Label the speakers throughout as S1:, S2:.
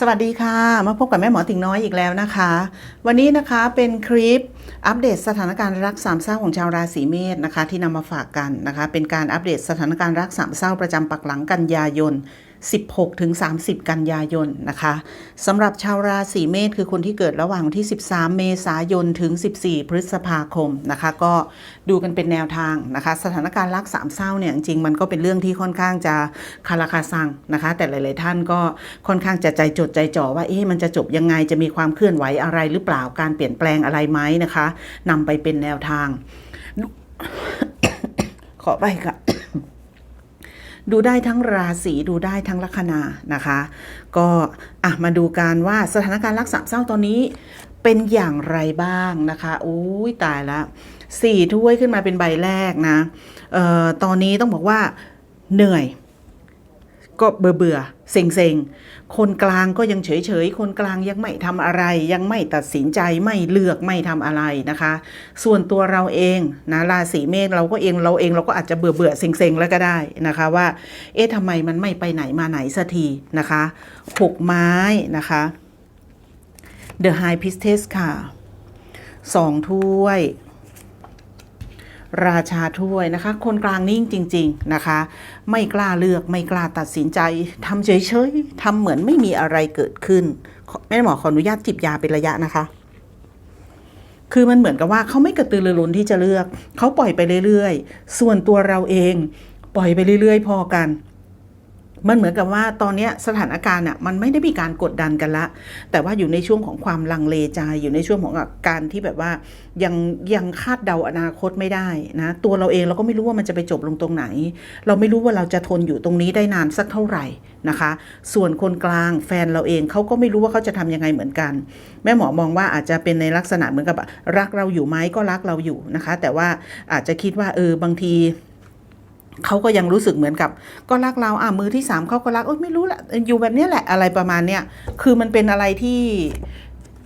S1: สวัสดีค่ะ มาพบกับแม่หมอติ่งน้อยอีกแล้วนะคะ วันนี้นะคะเป็นคลิปอัปเดตสถานการณ์รักสามเศร้าของชาวราศีเมษนะคะ ที่นำมาฝากกันนะคะ เป็นการอัปเดตสถานการณ์รักสามเศร้าประจำปักหลังกันยายน 16 ถึง 30 กันยายนนะคะสำหรับชาวราศีเมษคือคนที่เกิดระหว่างที่ 13 เมษายนถึง 14 พฤษภาคมนะคะ ก็ดูกันเป็นแนวทางนะคะ สถานการณ์รักสามเศร้าเนี่ยจริงมันก็เป็นเรื่องที่ค่อนข้างจะคาราคาซังนะคะ แต่หลาย ๆ ท่านก็ค่อนข้างจะใจจดใจจ่อว่าเอ๊ะมันจะจบยังไงจะมีความเคลื่อนไหวอะไรหรือเปล่าการเปลี่ยนแปลงอะไรไหมนะคะนำไปเป็นแนวทางขอไปค่ะ ดูได้ทั้งราศีดูได้ทั้งลัคนานะคะ ก็อะมาดูการว่าสถานการณ์รักสามเศร้าตอนนี้เป็นอย่างไรบ้างนะคะอุ้ยตายละสี่ถ้วยขึ้นมาเป็นใบแรกนะเอ่อตอนนี้ต้องบอกว่าเหนื่อย ก็เบื่อเบื่อเซ็งเซ็งคนกลางก็ยังเฉยเฉยคนกลางยังไม่ทำอะไร ยังไม่ตัดสินใจไม่เลือกไม่ทำอะไรนะคะ ส่วนตัวเราเองนะราศีเมษเราก็เองเราเองเราก็อาจจะเบื่อเบื่อเซ็งเซ็งแล้วก็ได้นะคะว่า เอ๊ะทำไมมันไม่ไปไหนมาไหนสักทีนะคะหกไม้นะคะ The High Priestess ค่ะสองถ้วย ราชาถ้วยนะคะ คนกลางนิ่งจริง ๆนะคะ ไม่กล้าเลือกไม่กล้าตัดสินใจทำเฉยๆทำเหมือนไม่มีอะไรเกิดขึ้นแม่หมอขออนุญาตจิบยาเป็นระยะนะคะ คือมันเหมือนกับว่าเขาไม่กระตือรือร้นที่จะเลือก เขาปล่อยไปเรื่อยๆ ส่วนตัวเราเอง ปล่อยไปเรื่อย ๆ พอกัน มันเหมือนกับว่าตอนนี้สถานการณ์อะมันไม่ได้มีการกดดันกันละ แต่ว่าอยู่ในช่วงของความลังเลใจ อยู่ในช่วงของการที่แบบว่ายังยังคาดเดาอนาคตไม่ได้นะตัวเราเองเราก็ไม่รู้ว่ามันจะไปจบลงตรงไหน เราไม่รู้ว่าเราจะทนอยู่ตรงนี้ได้นานสักเท่าไหร่นะคะ ส่วนคนกลางแฟนเราเองเขาก็ไม่รู้ว่าเขาจะทำยังไงเหมือนกัน แม่หมอมองว่าอาจจะเป็นในลักษณะเหมือนกับรักเราอยู่ไหมก็รักเราอยู่นะคะ แต่ว่าอาจจะคิดว่าเออบางที เขาก็ยังรู้สึกเหมือนกับ ก็รักเราอะมือที่สามเขาก็รักโอ๊ยไม่รู้แหละอยู่แบบนี้แหละอะไรประมาณเนี้ยคือมันเป็นอะไรที่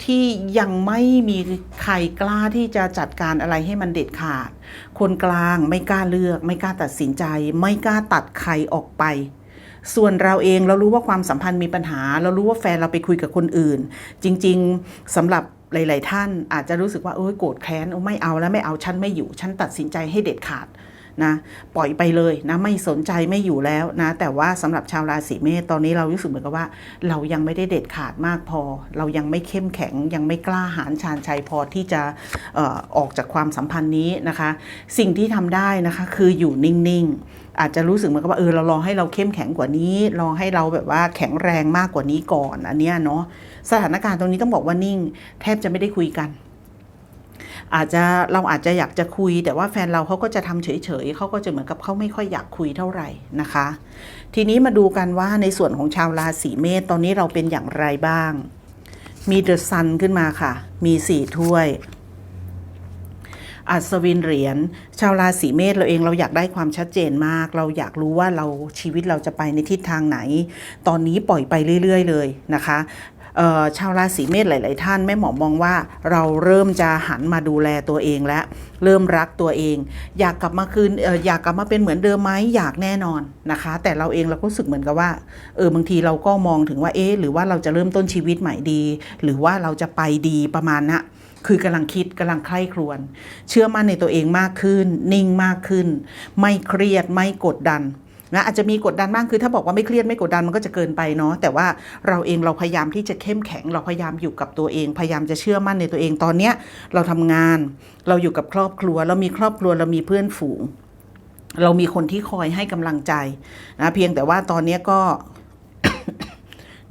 S1: ที่ยังไม่มีใครกล้าที่จะจัดการอะไรให้มันเด็ดขาด คนกลางไม่กล้าเลือก ไม่กล้าตัดสินใจ ไม่กล้าตัดใครออกไป ส่วนเราเองเรารู้ว่าความสัมพันธ์มีปัญหา เรารู้ว่าแฟนเราไปคุยกับคนอื่น จริง ๆสำหรับหลาย ๆ ท่านอาจจะรู้สึกว่าเอ้ยโกรธแค้นไม่เอาแล้วไม่เอาฉันไม่อยู่ฉันตัดสินใจให้เด็ดขาด นะปล่อยไปเลยนะไม่สนใจไม่อยู่แล้วนะแต่ว่าสำหรับชาวราศีเมษตอนนี้เรารู้สึกเหมือนกับว่า เรายังไม่ได้เด็ดขาดมากพอ เรายังไม่เข้มแข็งยังไม่กล้าหาญชาญชัยพอที่จะออออกจากความสัมพันธ์นี้นะคะ สิ่งที่ทำได้นะคะคืออยู่นิ่งๆ อาจจะรู้สึกเหมือนกับว่าเออเรารอให้เราเข้มแข็งกว่านี้รอให้เราแบบว่าแข็งแรงมากกว่านี้ก่อนอันเนี้ยเนาะสถานการณ์ตรงนี้ต้องบอกว่านิ่ง แทบจะไม่ได้คุยกัน อาจจะเราอาจจะอยากจะคุย แต่ว่าแฟนเราเขาก็จะทำเฉยๆเขาก็จะเหมือนกับเขาไม่ค่อยอยากคุยเท่าไหร่นะคะ ทีนี้มาดูกันว่าในส่วนของชาวราศีเมษตอนนี้เราเป็นอย่างไรบ้าง มีเดอะซันขึ้นมาค่ะ มีสี่ถ้วยอัศวินเหรียญชาวราศีเมษเราเองเราอยากได้ความชัดเจนมาก เราอยากรู้ว่าเราชีวิตเราจะไปในทิศทางไหน ตอนนี้ปล่อยไปเรื่อย ๆ เลยนะคะ ชาวราศีเมษหลาย ๆ ท่านแม่หมอมองว่าเราเริ่มจะหันมาดูแลตัวเองแล้วเริ่มรักตัวเอง อยากกลับมาคืนอออยากกลับมาเป็นเหมือนเดิมไหมอยากแน่นอนนะคะ แต่เราเองเราก็รู้สึกเหมือนกับว่าเออบางทีเราก็มองถึงว่าเอ๊ะหรือว่าเราจะเริ่มต้นชีวิตใหม่ดี หรือว่าเราจะไปดีประมาณนะคือกำลังคิดกำลังใคร่ครวญเชื่อมั่นในตัวเองมากขึ้น นิ่งมากขึ้น ไม่เครียดไม่กดดัน นะอาจจะมีกดดันบ้างคือถ้าบอกว่าไม่เครียดไม่กดดันมันก็จะเกินไปเนาะแต่ว่าเราเองเราพยายามที่จะเข้มแข็ง เราพยายามอยู่กับตัวเอง พยายามจะเชื่อมั่นในตัวเองตอนเนี้ยเราทำงาน เราอยู่กับครอบครัว เรามีครอบครัวเรามีเพื่อนฝูง เรามีคนที่คอยให้กำลังใจนะเพียงแต่ว่าตอนเนี้ยก็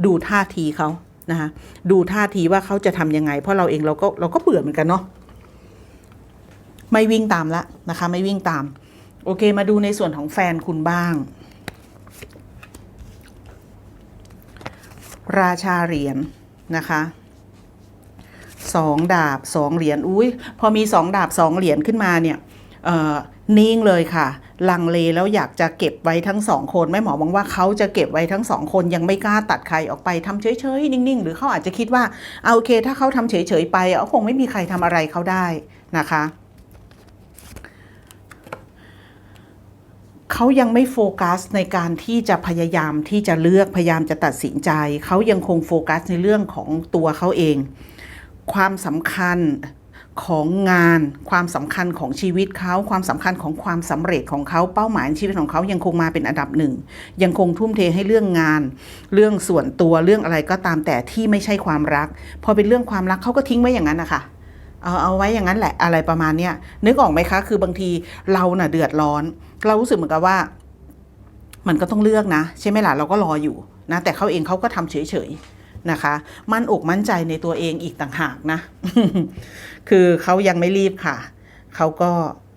S1: ดูท่าทีเขานะคะดูท่าทีว่าเขาจะทำยังไง เพราะเราเองเราก็เราก็เบื่อเหมือนกันเนาะไม่วิ่งตามละนะคะ ไม่วิ่งตาม โอเคมาดูในส่วนของแฟนคุณบ้าง ราชาเหรียญนะคะสองดาบสองเหรียญอุ้ยพอมีสองดาบสองเหรียญขึ้นมาเนี่ยนิ่งเลยค่ะ ลังเลแล้วอยากจะเก็บไว้ทั้งสองคนแม่หมอมองว่าเขาจะเก็บไว้ทั้งสองคนยังไม่กล้าตัดใครออกไปทำเฉยๆนิ่ง ๆ หรือเขาอาจจะคิดว่าเอาโอเค ถ้าเขาทำเฉยๆไปเอาคงไม่มีใครทำอะไรเขาได้นะคะ เขายังไม่โฟกัสในการที่จะพยายามที่จะเลือกพยายามจะตัดสินใจ เขายังคงโฟกัสในเรื่องของตัวเขาเอง ความสำคัญของงานความสำคัญของชีวิตเขาความสำคัญของความสำเร็จของเขาเป้าหมายในชีวิตของเขายังคงมาเป็นอันดับหนึ่ง ยังคงทุ่มเทให้เรื่องงาน เรื่องส่วนตัวเรื่องอะไรก็ตามแต่ที่ไม่ใช่ความรัก พอเป็นเรื่องความรักเขาก็ทิ้งไว้อย่างนั้นนะคะเอาเอาไว้อย่างนั้นแหละอะไรประมาณเนี้ยนึกออกไหมคะ คือบางทีเราน่ะเดือดร้อนเรารู้สึกเหมือนกับว่า มันก็ต้องเลือกนะ ใช่ไหมล่ะเราก็รออยู่นะแต่เขาเองเขาก็ทำเฉยๆนะคะ มั่นอกมั่นใจในตัวเองอีกต่างหากนะ คือเขายังไม่รีบค่ะเขาก็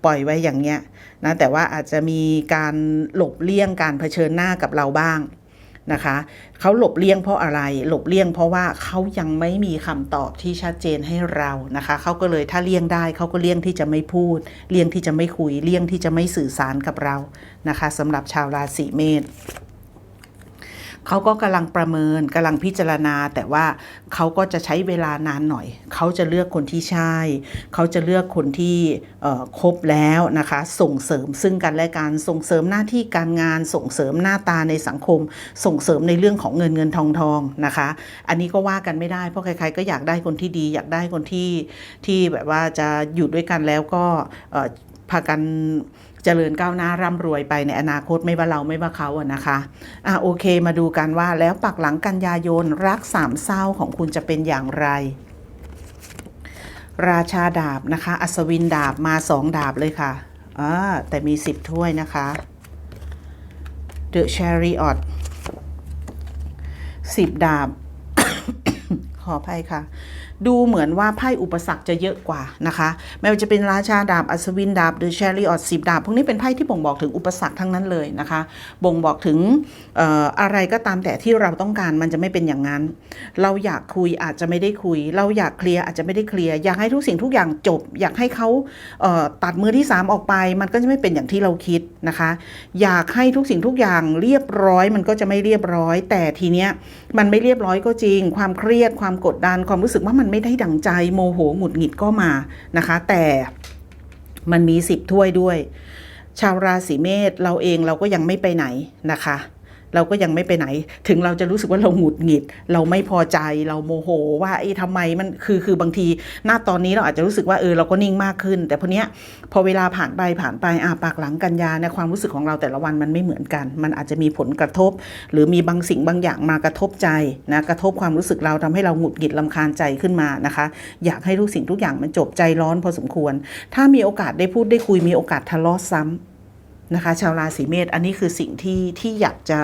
S1: ปล่อยไว้อย่างเงี้ยนะแต่ว่าอาจจะมีการหลบเลี่ยงการเผชิญหน้ากับเราบ้าง นะคะเขาหลบเลี่ยงเพราะอะไร หลบเลี่ยงเพราะว่าเขายังไม่มีคำตอบที่ชัดเจนให้เรานะคะเขาก็เลยถ้าเลี่ยงได้เขาก็เลี่ยงที่จะไม่พูด เลี่ยงที่จะไม่คุย เลี่ยงที่จะไม่สื่อสารกับเรานะคะสำหรับชาวราศีเมษ เขาก็กำลังประเมินกำลังพิจารณา แต่ว่าเขาก็จะใช้เวลานานหน่อย เขาจะเลือกคนที่ใช่ เขาจะเลือกคนที่เอ่อคบแล้วนะคะ ส่งเสริมซึ่งกันและกันส่งเสริมหน้าที่การงาน ส่งเสริมหน้าตาในสังคม ส่งเสริมในเรื่องของเงินเงินทองทองนะคะ อันนี้ก็ว่ากันไม่ได้เพราะใครๆก็อยากได้คนที่ดี อยากได้คนที่ที่แบบว่าจะอยู่ด้วยกันแล้วก็พากันเจริญก้าวหน้าร่ำรวยไปในอนาคตไม่ว่าเราไม่ว่าเขาอะนะคะอะโอเคมาดูกันว่าแล้วปักหลังกันยายนรักสามเศร้าของคุณจะเป็นอย่างไร ราชาดาบนะคะ อัศวินดาบมาสองดาบเลยค่ะอ่าแต่มีสิบถ้วยนะคะ The Chariot สิบดาบ ขออภัยค่ะ ดูเหมือนว่าไพ่อุปสรรคจะเยอะกว่านะคะไม่ว่าจะเป็นราชาดาบอัศวินดาบหรือแชริออตสิบดาบพวกนี้เป็นไพ่ที่บ่งบอกถึงอุปสรรคทั้งนั้นเลยนะคะ บ่งบอกถึงอออะไรก็ตามแต่ที่เราต้องการมันจะไม่เป็นอย่างนั้น เราอยากคุยอาจจะไม่ได้คุย เราอยากเคลียร์อาจจะไม่ได้เคลียร์อยากให้ทุกสิ่งทุกอย่างจบ อยากให้เขาเตัดมือที่สามออกไป มันก็จะไม่เป็นอย่างที่เราคิดนะคะ อยากให้ทุกสิ่งทุกอย่างเรียบร้อย มันก็จะไม่เรียบร้อย แต่ทีเนี้ยมันไม่เรียบร้อยก็จริง ความเครียดความกดดันความรู้สึกว่ามันไม่ได้ดังใจโมโหหงุดหงิดก็มานะคะ แต่มันมีสิบถ้วยด้วย ชาวราศีเมษเราเองเราก็ยังไม่ไปไหนนะคะ เราก็ยังไม่ไปไหน ถึงเราจะรู้สึกว่าเราหงุดหงิด เราไม่พอใจเราโมโห ว่าไอ้ทำไมมันคือคือบางที หน้าตอนนี้เราอาจจะรู้สึกว่าเออเราก็นิ่งมากขึ้น แต่พอเนี้ยพอเวลาผ่านไปผ่านไปอ่าปากหลังกันยาเนี่ยความรู้สึกของเราแต่ละวันมันไม่เหมือนกัน มันอาจจะมีผลกระทบ หรือมีบางสิ่งบางอย่างมากระทบใจนะกระทบความรู้สึกเราทำให้เราหงุดหงิดลำคาญใจขึ้นมานะคะ อยากให้ทุกสิ่งทุกอย่างมันจบใจร้อนพอสมควร ถ้ามีโอกาสได้พูดได้คุยมีโอกาสทะเลาะซ้ำ นะคะ ชาวราศีเมษอันนี้คือสิ่งที่ที่อยากจะ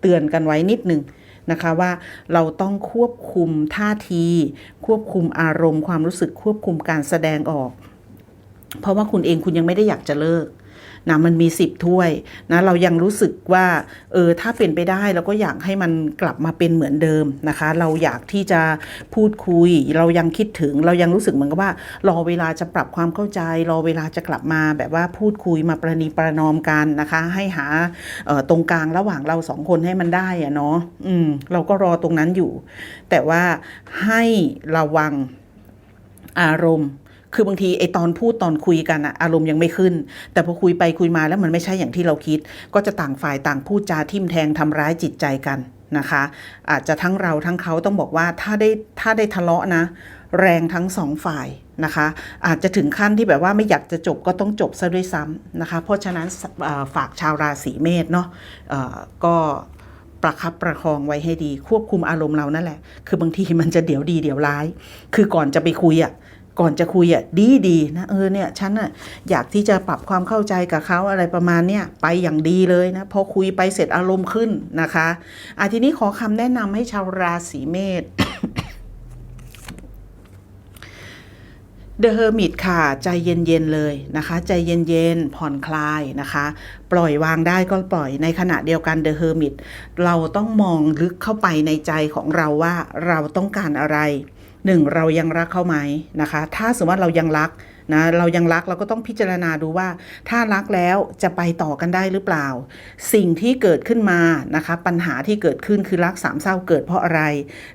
S1: เตือนกันไว้นิดนึงนะคะว่าเราต้องควบคุมท่าที ควบคุมอารมณ์ความรู้สึกควบคุมการแสดงออก เพราะว่าคุณเองคุณยังไม่ได้อยากจะเลิก นะมันมีสิบถ้วยนะเรายังรู้สึกว่าเออถ้าเป็นไปได้เราก็อยากให้มันกลับมาเป็นเหมือนเดิมนะคะ เราอยากที่จะพูดคุย เรายังคิดถึงเรายังรู้สึกเหมือนกับว่า รอเวลาจะปรับความเข้าใจ รอเวลาจะกลับมาแบบว่าพูดคุยมาประนีประนอมกันนะคะ ให้หาออตรงกลางระหว่างเราสองคนให้มันได้อะเนาะอืมเราก็รอตรงนั้นอยู่ แต่ว่าให้ระวังอารมณ์ คือบางทีไอตอนพูดตอนคุยกันอะอารมณ์ยังไม่ขึ้น แต่พอคุยไปคุยมาแล้วมันไม่ใช่อย่างที่เราคิด ก็จะต่างฝ่ายต่างพูดจาทิมแทงทำร้ายจิตใจกันนะคะ อาจจะทั้งเราทั้งเขาต้องบอกว่าถ้าได้ถ้าได้ทะเลาะนะ แรงทั้งสองฝ่ายนะคะ อาจจะถึงขั้นที่แบบว่าไม่อยากจะจบก็ต้องจบซะด้วยซ้ำนะคะ เพราะฉะนั้นฝากชาวราศีเมษเนาะก็ประคับประคองไว้ให้ดี ควบคุมอารมณ์เรานั่นแหละ คือบางทีมันจะเดี๋ยวดีเดี๋ยวร้าย คือก่อนจะไปคุยอะ ก่อนจะคุยอะดีดีนะเออเนี่ยฉันอะอยากที่จะปรับความเข้าใจกับเขาอะไรประมาณเนี้ยไปอย่างดีเลยนะพอคุยไปเสร็จอารมณ์ขึ้นนะคะอะทีนี้ขอคำแนะนำให้ชาวราศีเมษเดอะเฮอร์มิตค่ะ ใจเย็น ๆ เลยนะคะ ใจเย็น ๆ ผ่อนคลายนะคะ ปล่อยวางได้ก็ปล่อยในขณะเดียวกันเดอะเฮอร์มิตเราต้องมองลึกเข้าไปในใจของเราว่าเราต้องการอะไร หนึ่งเรายังรักเขาไหมนะคะ ถ้าสมมติว่าเรายังรักนะ เรายังรักเราก็ต้องพิจารณาดูว่า ถ้ารักแล้วจะไปต่อกันได้หรือเปล่า สิ่งที่เกิดขึ้นมานะคะ ปัญหาที่เกิดขึ้นคือรักสามเศร้าเกิดเพราะอะไร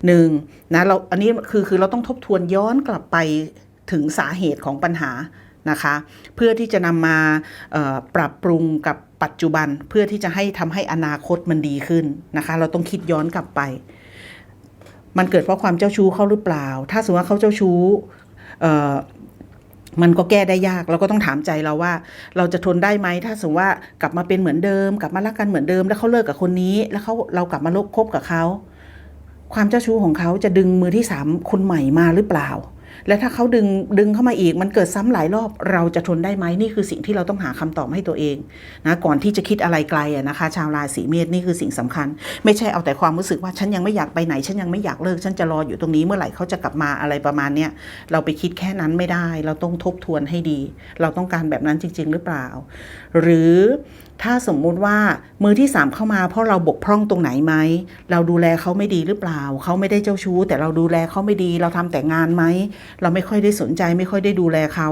S1: หนึ่งนะเราอันนี้คือคือเราต้องทบทวนย้อนกลับไปถึงสาเหตุของปัญหานะคะเพื่อที่จะนำมาปรับปรุงกับปัจจุบันเพื่อที่จะให้ทำให้อนาคตมันดีขึ้นนะคะ เราต้องคิดย้อนกลับไป มันเกิดเพราะความเจ้าชู้เขาหรือเปล่า ถ้าสมมติว่าเขาเจ้าชู้เอ่อมันก็แก้ได้ยากเราก็ต้องถามใจเราว่า เราจะทนได้ไหมถ้าสมมติว่ากลับมาเป็นเหมือนเดิม กลับมารักกันเหมือนเดิม แล้วเขาเลิกกับคนนี้ แล้วเขาเรากลับมาลบคบกับเขาความเจ้าชู้ของเขาจะดึงมือที่สามคนใหม่มาหรือเปล่า และถ้าเขาดึงดึงเข้ามาอีก มันเกิดซ้ำหลายรอบเราจะทนได้ไหมนี่คือสิ่งที่เราต้องหาคำตอบให้ตัวเองนะก่อนที่จะคิดอะไรไกลอะนะคะ ชาวราศีเมษนี่คือสิ่งสำคัญ ไม่ใช่เอาแต่ความรู้สึกว่าฉันยังไม่อยากไปไหน ฉันยังไม่อยากเลิก ฉันจะรออยู่ตรงนี้เมื่อไหร่เขาจะกลับมาอะไรประมาณเนี้ยเราไปคิดแค่นั้นไม่ได้ เราต้องทบทวนให้ดี เราต้องการแบบนั้นจริง ๆ หรือเปล่า หรือ ถ้าสมมุติว่ามือที่สามเข้ามาเพราะเราบกพร่องตรงไหนไหม เราดูแลเขาไม่ดีหรือเปล่า เขาไม่ได้เจ้าชู้ แต่เราดูแลเขาไม่ดี เราทำแต่งานไหม เราไม่ค่อยได้สนใจไม่ค่อยได้ดูแลเขา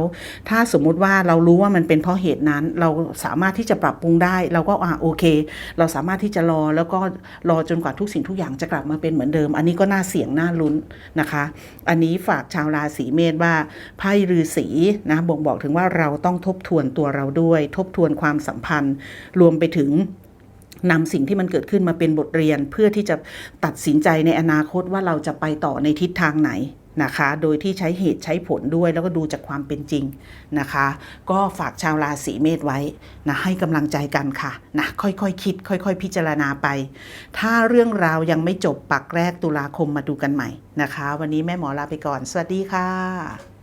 S1: ถ้าสมมุติว่าเรารู้ว่ามันเป็นเพราะเหตุนั้น เราสามารถที่จะปรับปรุงได้ เราก็อ่าโอเค เราสามารถที่จะรอแล้วก็รอจนกว่าทุกสิ่งทุกอย่างจะกลับมาเป็นเหมือนเดิม อันนี้ก็น่าเสี่ยงน่าลุ้นนะคะ อันนี้ฝากชาวราศีเมษว่าไพ่ฤาษีนะบ่งบอกถึงว่าเราต้องทบทวนตัวเราด้วย ทบทวนความสัมพันธ์รวมไปถึงนำสิ่งที่มันเกิดขึ้นมาเป็นบทเรียน เพื่อที่จะตัดสินใจในอนาคตว่าเราจะไปต่อในทิศทางไหนนะคะ โดยที่ใช้เหตุใช้ผลด้วยแล้วก็ดูจากความเป็นจริงนะคะ ก็ฝากชาวราศีเมษไว้นะให้กำลังใจกันค่ะนะค่อยๆคคิด ค่อย ๆ พิจารณาไป ถ้าเรื่องราวยังไม่จบปักแรกตุลาคมมาดูกันใหม่นะคะ วันนี้แม่หมอลาไปก่อน สวัสดีค่ะ